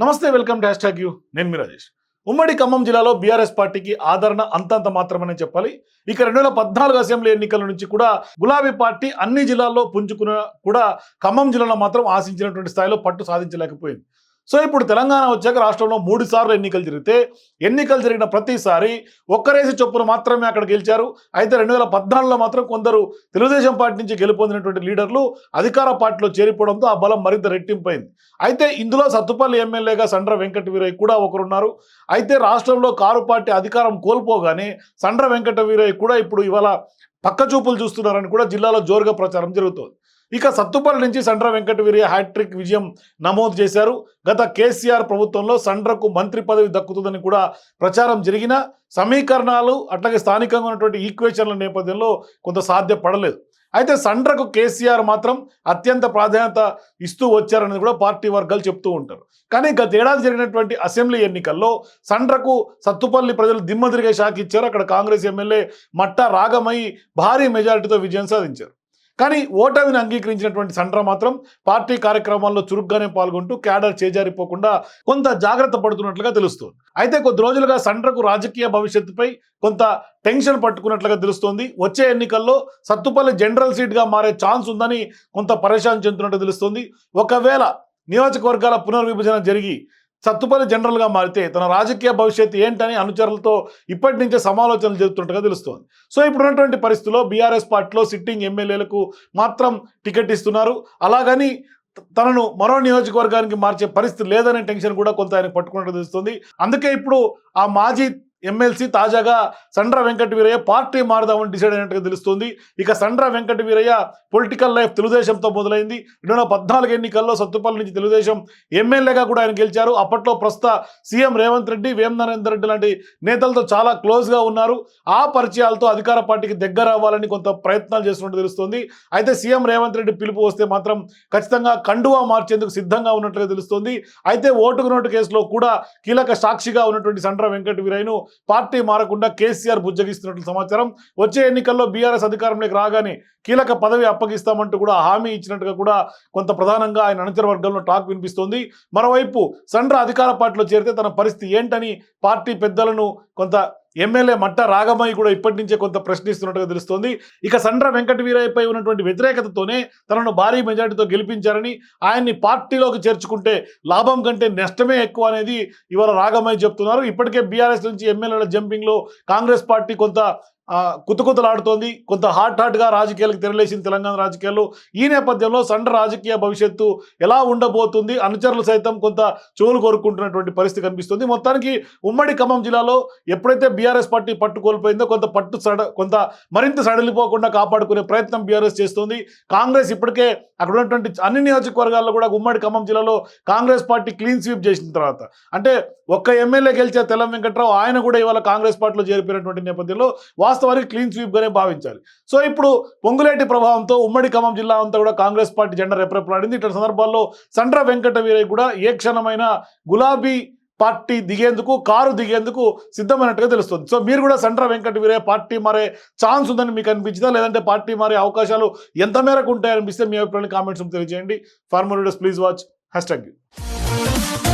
నమస్తే welcome to hashtag U. నేను మీ రాజేష్. ఉమ్మడి ఖమ్మం జిల్లాలో బీఆర్ఎస్ పార్టీకి ఆదరణ అంతంత మాత్రమని చెప్పాలి. ఇక రెండు వేల పద్నాలుగు అసెంబ్లీ ఎన్నికల నుంచి కూడా గులాబీ పార్టీ అన్ని జిల్లాల్లో పుంజుకున్న కూడా ఖమ్మం జిల్లాలో మాత్రం ఆశించినటువంటి స్థాయిలో పట్టు సాధించలేకపోయింది. సో ఇప్పుడు తెలంగాణ వచ్చాక రాష్ట్రంలో మూడు సార్లు ఎన్నికలు జరిగితే ఎన్నికలు జరిగిన ప్రతిసారి ఒక్కరేసి చొప్పున మాత్రమే అక్కడ గెలిచారు. అయితే రెండు వేల పద్నాలుగులో మాత్రం కొందరు తెలుగుదేశం పార్టీ నుంచి గెలుపొందినటువంటి లీడర్లు అధికార పార్టీలో చేరిపోవడంతో ఆ బలం మరింత రెట్టింపైంది. అయితే ఇందులో సత్తుపల్లి ఎమ్మెల్యేగా సండ్ర వెంకట వీరయ్య కూడా ఒకరున్నారు. అయితే రాష్ట్రంలో కారు పార్టీ అధికారం కోల్పోగానే సండ్ర వెంకట వీరయ్య కూడా ఇప్పుడు ఇవాళ పక్క చూపులు చూస్తున్నారని కూడా జిల్లాలో జోరుగా ప్రచారం జరుగుతోంది. ఇక సత్తుపల్లి నుంచి సండ్ర వెంకట వీరియ హ్యాట్రిక్ విజయం నమోదు చేశారు. గత కేసీఆర్ ప్రభుత్వంలో సండ్రకు మంత్రి పదవి దక్కుతుందని కూడా ప్రచారం జరిగిన సమీకరణాలు అట్లాగే స్థానికంగా ఉన్నటువంటి ఈక్వేషన్ల నేపథ్యంలో కొంత సాధ్యపడలేదు. అయితే సండ్రకు కేసీఆర్ మాత్రం అత్యంత ప్రాధాన్యత ఇస్తూ వచ్చారనేది కూడా పార్టీ వర్గాలు చెప్తూ ఉంటారు. కానీ గత ఏడాది జరిగినటువంటి అసెంబ్లీ ఎన్నికల్లో సండ్రకు సత్తుపల్లి ప్రజలు దిమ్మ తిరిగే షాక్ ఇచ్చారు. అక్కడ కాంగ్రెస్ ఎమ్మెల్యే మట్టా రాగమై భారీ మెజారిటీతో విజయం సాధించారు. కానీ ఓటమిని అంగీకరించినటువంటి సండ్ర మాత్రం పార్టీ కార్యక్రమాల్లో చురుగ్గానే పాల్గొంటూ క్యాడర్ చేజారిపోకుండా కొంత జాగ్రత్త పడుతున్నట్లుగా తెలుస్తుంది. అయితే కొద్ది రోజులుగా సండ్రకు రాజకీయ భవిష్యత్తుపై కొంత టెన్షన్ పట్టుకున్నట్లుగా తెలుస్తోంది. వచ్చే ఎన్నికల్లో సత్తుపల్లి జనరల్ సీట్గా మారే ఛాన్స్ ఉందని కొంత పరేషాన్ చెందుతున్నట్టు తెలుస్తోంది. ఒకవేళ నియోజకవర్గాల పునర్విభజన జరిగి సత్తుపల్లి జనరల్గా మారితే తన రాజకీయ భవిష్యత్తు ఏంటని అనుచరులతో ఇప్పటి నుంచే సమాలోచనలు జరుగుతుండగా తెలుస్తోంది. సో ఇప్పుడు ఉన్నటువంటి పరిస్థితుల్లో బీఆర్ఎస్ పార్టీలో సిట్టింగ్ ఎమ్మెల్యేలకు మాత్రం టికెట్ ఇస్తున్నారు. అలాగని తనను మరో నియోజకవర్గానికి మార్చే పరిస్థితి లేదనే టెన్షన్ కూడా కొంత ఆయన పట్టుకున్నట్టు తెలుస్తుంది. అందుకే ఇప్పుడు ఆ మాజీ ఎమ్మెల్సీ తాజాగా సండ్ర వెంకట వీరయ్య పార్టీ మారుదామని డిసైడ్ అయినట్టుగా తెలుస్తుంది. ఇక సండ్ర వెంకట వీరయ్య పొలిటికల్ లైఫ్ తెలుగుదేశంతో మొదలైంది. రెండు వేల పద్నాలుగు ఎన్నికల్లో సత్తుపల్లి నుంచి తెలుగుదేశం ఎమ్మెల్యేగా కూడా ఆయన గెలిచారు. అప్పట్లో ప్రస్తుత సీఎం రేవంత్ రెడ్డి వేం నరేందర్ రెడ్డి లాంటి నేతలతో చాలా క్లోజ్గా ఉన్నారు. ఆ పరిచయాలతో అధికార పార్టీకి దగ్గర అవ్వాలని కొంత ప్రయత్నాలు చేస్తున్నట్టు తెలుస్తుంది. అయితే సీఎం రేవంత్ రెడ్డి పిలుపు వస్తే మాత్రం ఖచ్చితంగా కండువా మార్చేందుకు సిద్ధంగా ఉన్నట్లుగా తెలుస్తుంది. అయితే ఓటుకు నోటు కేసులో కూడా కీలక సాక్షిగా ఉన్నటువంటి సండ్ర వెంకట వీరయ్యను పార్టీ మారకుండా కేసీఆర్ బుజ్జగిస్తున్నట్లు సమాచారం. వచ్చే ఎన్నికల్లో బీఆర్ఎస్ అధికారంలోకి రాగానే కీలక పదవి అప్పగిస్తామంటూ కూడా హామీ ఇచ్చినట్టుగా కూడా కొంత ప్రధానంగా ఆయన అనుచర వర్గంలో టాక్ వినిపిస్తోంది. మరోవైపు సండ్ర అధికార పార్టీలో చేరితే తన పరిస్థితి ఏంటని పార్టీ పెద్దలను కొంత ఎమ్మెల్యే మట్ట రాగమయ్య కూడా ఇప్పటి నుంచే కొంత ప్రశ్నిస్తున్నట్టుగా తెలుస్తోంది. ఇక సండ్ర వెంకట వీరయ్యపై ఉన్నటువంటి వ్యతిరేకతతోనే తనను భారీ మెజార్టీతో గెలిపించారని ఆయన్ని పార్టీలోకి చేర్చుకుంటే లాభం కంటే నష్టమే ఎక్కువ అనేది ఇవాళ రాగమయ్య చెప్తున్నారు. ఇప్పటికే బీఆర్ఎస్ నుంచి ఎమ్మెల్యేల జంపింగ్లో కాంగ్రెస్ పార్టీ కొంత కుతకుతలాడుతోంది కొంత హాట్ హాట్గా రాజకీయాలకు తెరలేసింది తెలంగాణ రాజకీయాల్లో. ఈ నేపథ్యంలో సండ రాజకీయ భవిష్యత్తు ఎలా ఉండబోతుంది? అనుచరులు సైతం కొంత చెవులు కోరుకుంటున్నటువంటి పరిస్థితి కనిపిస్తుంది. మొత్తానికి ఉమ్మడి ఖమ్మం జిల్లాలో ఎప్పుడైతే బీఆర్ఎస్ పార్టీ పట్టు కోల్పోయిందో కొంత పట్టు సడ కొంత మరింత సడలిపోకుండా కాపాడుకునే ప్రయత్నం బీఆర్ఎస్ చేస్తుంది. కాంగ్రెస్ ఇప్పటికే అక్కడ ఉన్నటువంటి అన్ని నియోజకవర్గాల్లో కూడా ఉమ్మడి ఖమ్మం జిల్లాలో కాంగ్రెస్ పార్టీ క్లీన్ స్వీప్ చేసిన తర్వాత. అంటే ఒక్క ఎమ్మెల్యే గెలిచే తెలం వెంకట్రావు ఆయన కూడా ఇవాళ కాంగ్రెస్ పార్టీలో చేరిపోయినటువంటి నేపథ్యంలో వాస్తవానికి క్లీన్ స్వీప్గానే భావించాలి. సో ఇప్పుడు పొంగులేటి ప్రభావంతో ఉమ్మడి ఖమ్మం జిల్లా అంతా కూడా కాంగ్రెస్ పార్టీ జెండా రెప్రెపలాడింది ఇటువంటి సందర్భాల్లో సండ్ర వెంకట వీరయ్య కూడా ఏ క్షణమైన గులాబీ పార్టీ దిగేందుకు కారు దిగేందుకు సిద్ధమైనట్టుగా తెలుస్తుంది. సో మీరు కూడా సండ్ర వెంకట వీరయ్య పార్టీ మారే ఛాన్స్ ఉందని మీకు అనిపించిందా? లేదంటే పార్టీ మారే అవకాశాలు ఎంత మేరకు ఉంటాయనిపిస్తే మీ అభిప్రాయాన్ని కామెంట్స్ తెలియజేయండి. Former videos please watch. Hashtag